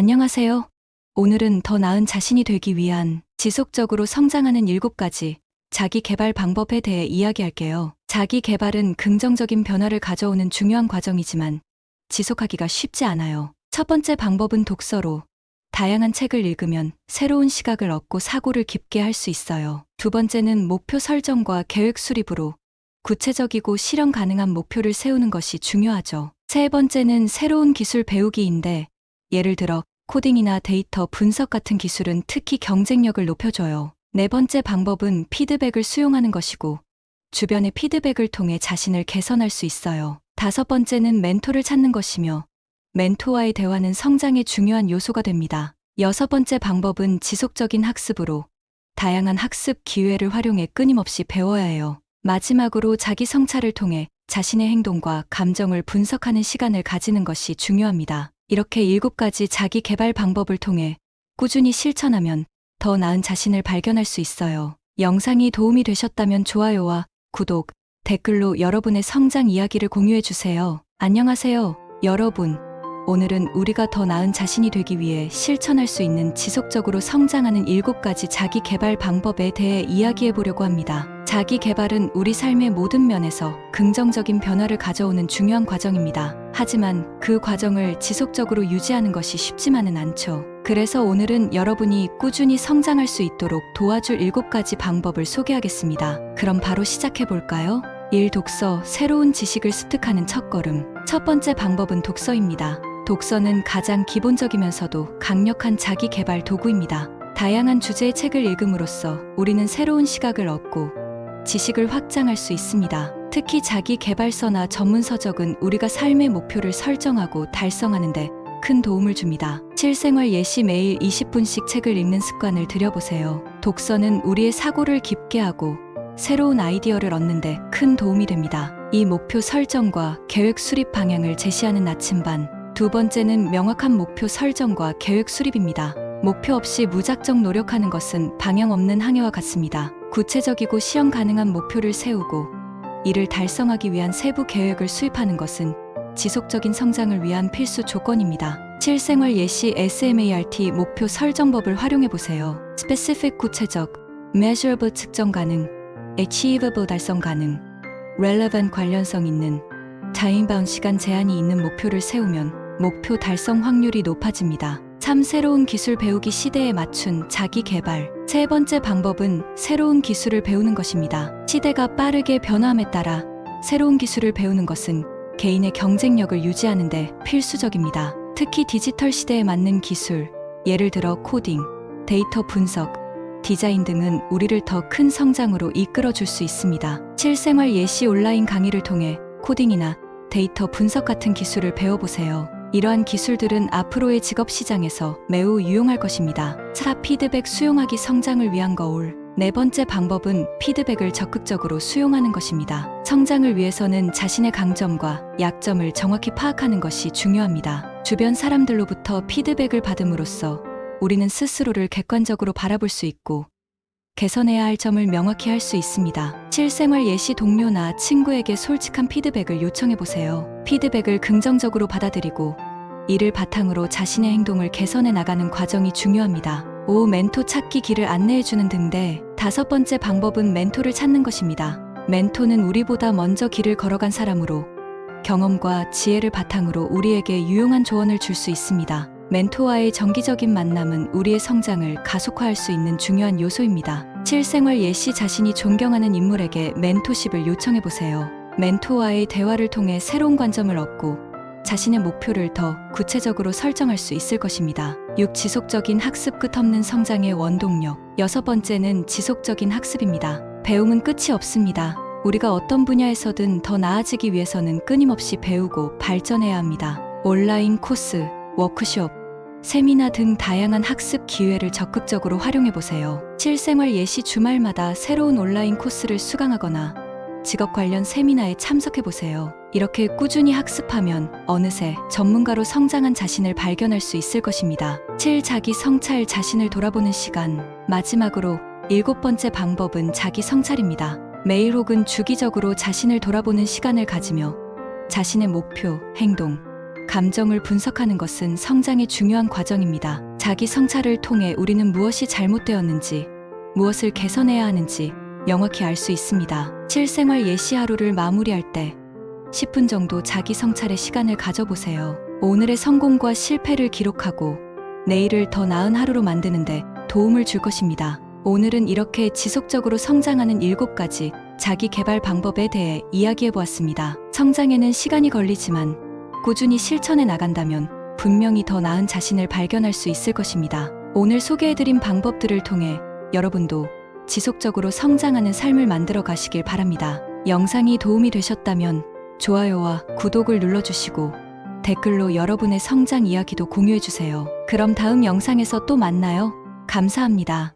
안녕하세요. 오늘은 더 나은 자신이 되기 위한 지속적으로 성장하는 7가지 자기 개발 방법에 대해 이야기할게요. 자기 개발은 긍정적인 변화를 가져오는 중요한 과정이지만 지속하기가 쉽지 않아요. 첫 번째 방법은 독서로 다양한 책을 읽으면 새로운 시각을 얻고 사고를 깊게 할 수 있어요. 두 번째는 목표 설정과 계획 수립으로 구체적이고 실현 가능한 목표를 세우는 것이 중요하죠. 세 번째는 새로운 기술 배우기인데 예를 들어 코딩이나 데이터 분석 같은 기술은 특히 경쟁력을 높여줘요. 네 번째 방법은 피드백을 수용하는 것이고 주변의 피드백을 통해 자신을 개선할 수 있어요. 다섯 번째는 멘토를 찾는 것이며 멘토와의 대화는 성장의 중요한 요소가 됩니다. 여섯 번째 방법은 지속적인 학습으로 다양한 학습 기회를 활용해 끊임없이 배워야 해요. 마지막으로 자기 성찰을 통해 자신의 행동과 감정을 분석하는 시간을 가지는 것이 중요합니다. 이렇게 일곱 가지 자기 개발 방법을 통해 꾸준히 실천하면 더 나은 자신을 발견할 수 있어요. 영상이 도움이 되셨다면 좋아요와 구독, 댓글로 여러분의 성장 이야기를 공유해 주세요. 안녕하세요, 여러분. 오늘은 우리가 더 나은 자신이 되기 위해 실천할 수 있는 지속적으로 성장하는 7가지 자기 개발 방법에 대해 이야기해 보려고 합니다. 자기 개발은 우리 삶의 모든 면에서 긍정적인 변화를 가져오는 중요한 과정입니다. 하지만 그 과정을 지속적으로 유지하는 것이 쉽지만은 않죠. 그래서 오늘은 여러분이 꾸준히 성장할 수 있도록 도와줄 7가지 방법을 소개하겠습니다. 그럼 바로 시작해 볼까요? 1. 독서, 새로운 지식을 습득하는 첫걸음. 첫 번째 방법은 독서입니다. 독서는 가장 기본적이면서도 강력한 자기 개발 도구입니다. 다양한 주제의 책을 읽음으로써 우리는 새로운 시각을 얻고 지식을 확장할 수 있습니다. 특히 자기 개발서나 전문서적은 우리가 삶의 목표를 설정하고 달성하는데 큰 도움을 줍니다. 실생활 예시 매일 20분씩 책을 읽는 습관을 들여보세요. 독서는 우리의 사고를 깊게 하고 새로운 아이디어를 얻는데 큰 도움이 됩니다. 이 목표 설정과 계획 수립 방향을 제시하는 나침반. 두 번째는 명확한 목표 설정과 계획 수립입니다. 목표 없이 무작정 노력하는 것은 방향 없는 항해와 같습니다. 구체적이고 시험 가능한 목표를 세우고 이를 달성하기 위한 세부 계획을 수립하는 것은 지속적인 성장을 위한 필수 조건입니다. 실생활 예시 SMART 목표 설정법을 활용해 보세요. Specific 구체적, Measurable 측정 가능, Achievable 달성 가능, Relevant 관련성 있는, 타임바운 시간 제한이 있는 목표를 세우면 목표 달성 확률이 높아집니다. 참 새로운 기술 배우기 시대에 맞춘 자기 개발. 세 번째 방법은 새로운 기술을 배우는 것입니다. 시대가 빠르게 변화함에 따라 새로운 기술을 배우는 것은 개인의 경쟁력을 유지하는 데 필수적입니다. 특히 디지털 시대에 맞는 기술, 예를 들어 코딩, 데이터 분석, 디자인 등은 우리를 더 큰 성장으로 이끌어 줄 수 있습니다. 실생활 예시 온라인 강의를 통해 코딩이나 데이터 분석 같은 기술을 배워보세요. 이러한 기술들은 앞으로의 직업 시장에서 매우 유용할 것입니다. 차 피드백 수용하기 성장을 위한 거울. 네 번째 방법은 피드백을 적극적으로 수용하는 것입니다. 성장을 위해서는 자신의 강점과 약점을 정확히 파악하는 것이 중요합니다. 주변 사람들로부터 피드백을 받음으로써 우리는 스스로를 객관적으로 바라볼 수 있고 개선해야 할 점을 명확히 할 수 있습니다. 실생활 예시 동료나 친구에게 솔직한 피드백을 요청해 보세요. 피드백을 긍정적으로 받아들이고 이를 바탕으로 자신의 행동을 개선해 나가는 과정이 중요합니다. 5. 멘토 찾기 길을 안내해 주는 등대 다섯 번째 방법은 멘토를 찾는 것입니다. 멘토는 우리보다 먼저 길을 걸어간 사람으로 경험과 지혜를 바탕으로 우리에게 유용한 조언을 줄 수 있습니다. 멘토와의 정기적인 만남은 우리의 성장을 가속화할 수 있는 중요한 요소입니다. 실생활 예시 자신이 존경하는 인물에게 멘토십을 요청해 보세요. 멘토와의 대화를 통해 새로운 관점을 얻고 자신의 목표를 더 구체적으로 설정할 수 있을 것입니다. 6. 지속적인 학습 끝없는 성장의 원동력. 여섯 번째는 지속적인 학습입니다. 배움은 끝이 없습니다. 우리가 어떤 분야에서든 더 나아지기 위해서는 끊임없이 배우고 발전해야 합니다. 온라인 코스, 워크숍, 세미나 등 다양한 학습 기회를 적극적으로 활용해 보세요. 실생활 예시 주말마다 새로운 온라인 코스를 수강하거나 직업 관련 세미나에 참석해 보세요. 이렇게 꾸준히 학습하면 어느새 전문가로 성장한 자신을 발견할 수 있을 것입니다. 7. 자기 성찰 자신을 돌아보는 시간. 마지막으로 일곱 번째 방법은 자기 성찰입니다. 매일 혹은 주기적으로 자신을 돌아보는 시간을 가지며 자신의 목표, 행동, 감정을 분석하는 것은 성장의 중요한 과정입니다. 자기 성찰을 통해 우리는 무엇이 잘못되었는지, 무엇을 개선해야 하는지 명확히 알 수 있습니다. 실생활 예시 하루를 마무리할 때 10분 정도 자기 성찰의 시간을 가져보세요. 오늘의 성공과 실패를 기록하고 내일을 더 나은 하루로 만드는데 도움을 줄 것입니다. 오늘은 이렇게 지속적으로 성장하는 7가지 자기 개발 방법에 대해 이야기해 보았습니다. 성장에는 시간이 걸리지만 꾸준히 실천해 나간다면 분명히 더 나은 자신을 발견할 수 있을 것입니다. 오늘 소개해드린 방법들을 통해 여러분도 지속적으로 성장하는 삶을 만들어 가시길 바랍니다. 영상이 도움이 되셨다면 좋아요와 구독을 눌러주시고 댓글로 여러분의 성장 이야기도 공유해주세요. 그럼 다음 영상에서 또 만나요. 감사합니다.